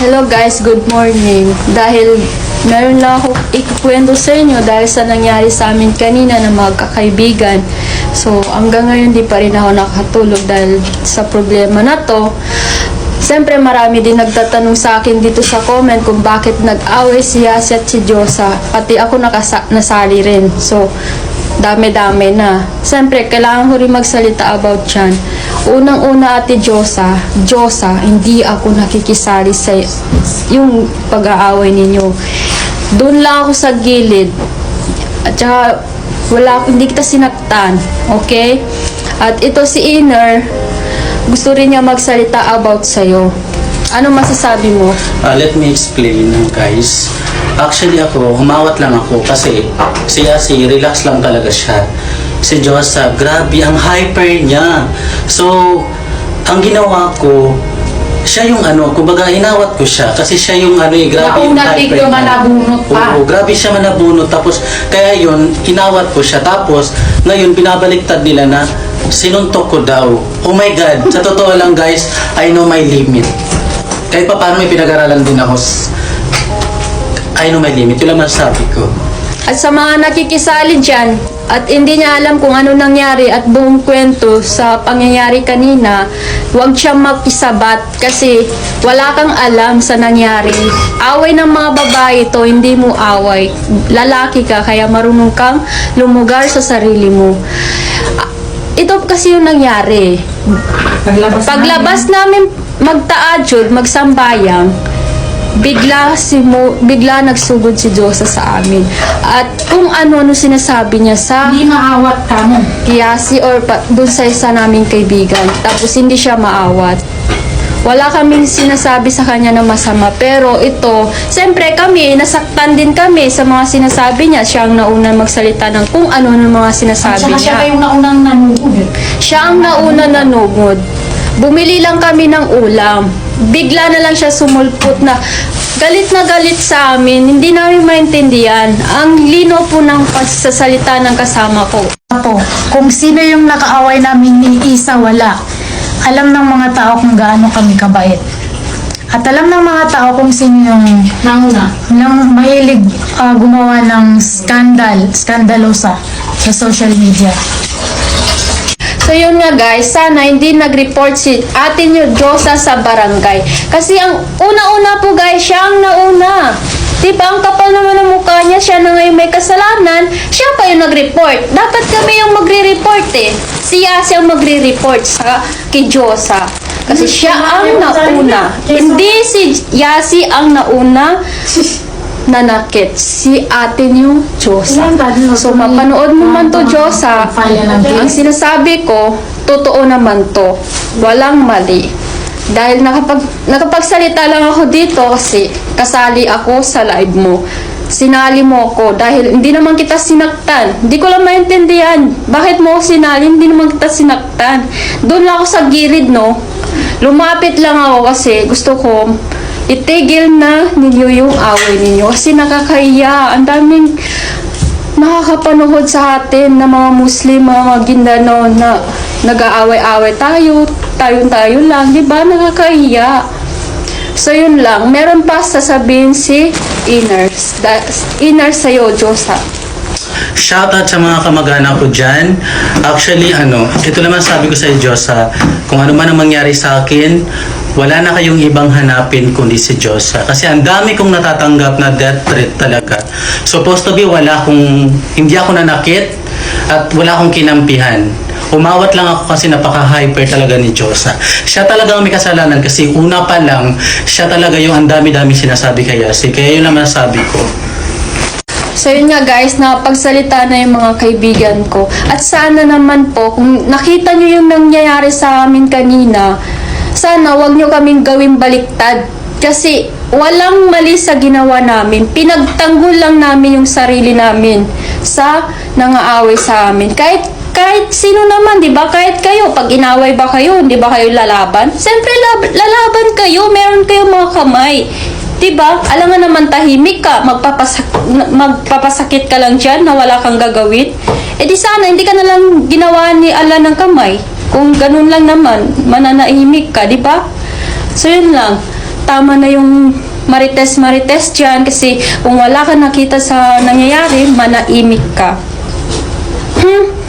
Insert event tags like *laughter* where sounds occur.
Hello guys, good morning. Dahil meron lang ako ikukwento sa inyo dahil sa nangyari sa amin kanina na magkakaibigan. So, hanggang ngayon di pa rin ako nakatulog dahil sa problema na to. Siyempre, marami din nagtatanong sa akin dito sa comment kung bakit nag-away si Yasi at si Diyosa. Pati ako nakasa- nasali rin. So, dami-dami na. Siyempre, kailangan ko rin magsalita about yan. Unang-una, Ate Diyosa, Diyosa, hindi ako nakikisali sa yung pag-aaway ninyo. Doon lang ako sa gilid. At saka, wala, hindi kita sinaktan. Okay? At ito si Inner, gusto rin niya magsalita about sa'yo. Ano masasabi mo? Ah, let me explain guys. Actually ako, humawat lang ako kasi siya si relax lang talaga siya. Si Josa, grabe ang hyper niya. So, ang ginawa ko, siya yung ano, kumbaga hinawat ko siya kasi siya yung ano eh, grabe yung Nauna, hyper tigyo, niya. manabunot pa. Oo, grabe siya manabunot. Tapos, kaya yun, hinawat ko siya. Tapos, ngayon, pinabaliktad nila na sinuntok ko daw. Oh my God, sa totoo lang guys, I know my limit. Kahit pa paano may pinag-aralan din ako. I know my limit. Yun lang masasabi ko. At sa mga nakikisali dyan, at hindi niya alam kung ano nangyari at buong kwento sa pangyayari kanina, huwag siyang makisabat kasi wala kang alam sa nangyari. Away ng mga babae to, hindi mo away. Lalaki ka, kaya marunong kang lumugar sa sarili mo. Ah, Ito kasi yung nangyari. Paglabas, Paglabas namin magtaadjud, magsambayang, bigla si Mo, bigla nagsugod si Diyosa sa amin. At kung ano-ano sinasabi niya sa Hindi maawat ka mo. Kiyasi or pa, dun sa isa naming kaibigan. Tapos hindi siya maawat. Wala kaming sinasabi sa kanya na masama. Pero ito, siyempre kami, nasaktan din kami sa mga sinasabi niya. Siya ang nauna magsalita ng kung ano ng mga At sinasabi saka siya niya. pa yung naunang nanugod. Siya ang nauna nanugod. Bumili lang kami ng ulam. Bigla na lang siya sumulpot na galit na galit sa amin. Hindi namin maintindihan. Ang lino po ng pagsasalita ng kasama ko. po, kung sino yung nakaaway namin ni Isa, wala. Alam ng mga tao kung gaano kami kabait. At alam ng mga tao kung sino yung nanguna. Nang mahilig ah, gumawa ng scandal, skandalosa sa social media. So yun nga guys, sana hindi nag-report si ate nyo Diyosa sa barangay. Kasi ang una-una po guys, siya ang nauna. Diba, ang kapal naman ng mukha niya, siya na ngayon may kasalanan, siya pa yung nag-report. Dapat kami yung magre-report eh. Siya siyang magre-report sa kay Diyosa. Kasi siya ang nauna. Hindi si Yasi ang nauna *laughs* nanakit. Si ate niyo, Diyosa. So, mapanood mo man to, Diyosa. Ang sinasabi ko, totoo naman to. Walang mali. Dahil nakapag, nakapagsalita lang ako dito kasi kasali ako sa live mo. Sinali mo ako dahil hindi naman kita sinaktan. Hindi ko lang maintindihan. Bakit mo ako sinali? Hindi naman kita sinaktan. Doon lang ako sa gilid, no? Lumapit lang ako kasi gusto ko itigil na ninyo yung away ninyo. Kasi nakakahiya. Ang daming nakakapanood sa atin na mga Muslim, mga Maguindano na nag-aaway-away tayo, tayo-tayo lang, di ba? Nakakahiya. So, yun lang. Meron pa sasabihin si Inners. Da, Inners sa'yo, Diyosa. Shoutout sa mga kamag-anak ko dyan. Actually, ano, ito naman sabi ko sa Diyos, ha, kung ano man ang mangyari sa akin, wala na kayong ibang hanapin kundi si Diyos. Kasi ang dami kong natatanggap na death threat talaga. Supposed to be, wala akong, hindi ako nanakit at wala akong kinampihan. Umawat lang ako kasi napaka-hyper talaga ni Diyosa. Siya talaga ang may kasalanan kasi una pa lang, siya talaga yung ang dami-dami sinasabi kay Yasi. Kaya yun naman sabi ko. So yun nga guys, napagsalita na yung mga kaibigan ko. At sana naman po, kung nakita nyo yung nangyayari sa amin kanina, sana wag nyo kaming gawing baliktad. Kasi walang mali sa ginawa namin. Pinagtanggol lang namin yung sarili namin sa nangaaway sa amin. Kahit kahit sino naman, 'di ba? Kahit kayo, pag inaway ba kayo, 'di ba kayo lalaban? Siyempre lab- lalaban kayo, meron kayong mga kamay. 'Di ba? Alam nga naman tahimik ka, magpapasak magpapasakit ka lang diyan na wala kang gagawin. Eh di sana hindi ka na lang ginawa ni Allah ng kamay. Kung ganun lang naman, mananahimik ka, di ba? So yun lang. tama na yung marites-marites dyan kasi kung wala ka nakita sa nangyayari, manaimik ka. Hmm?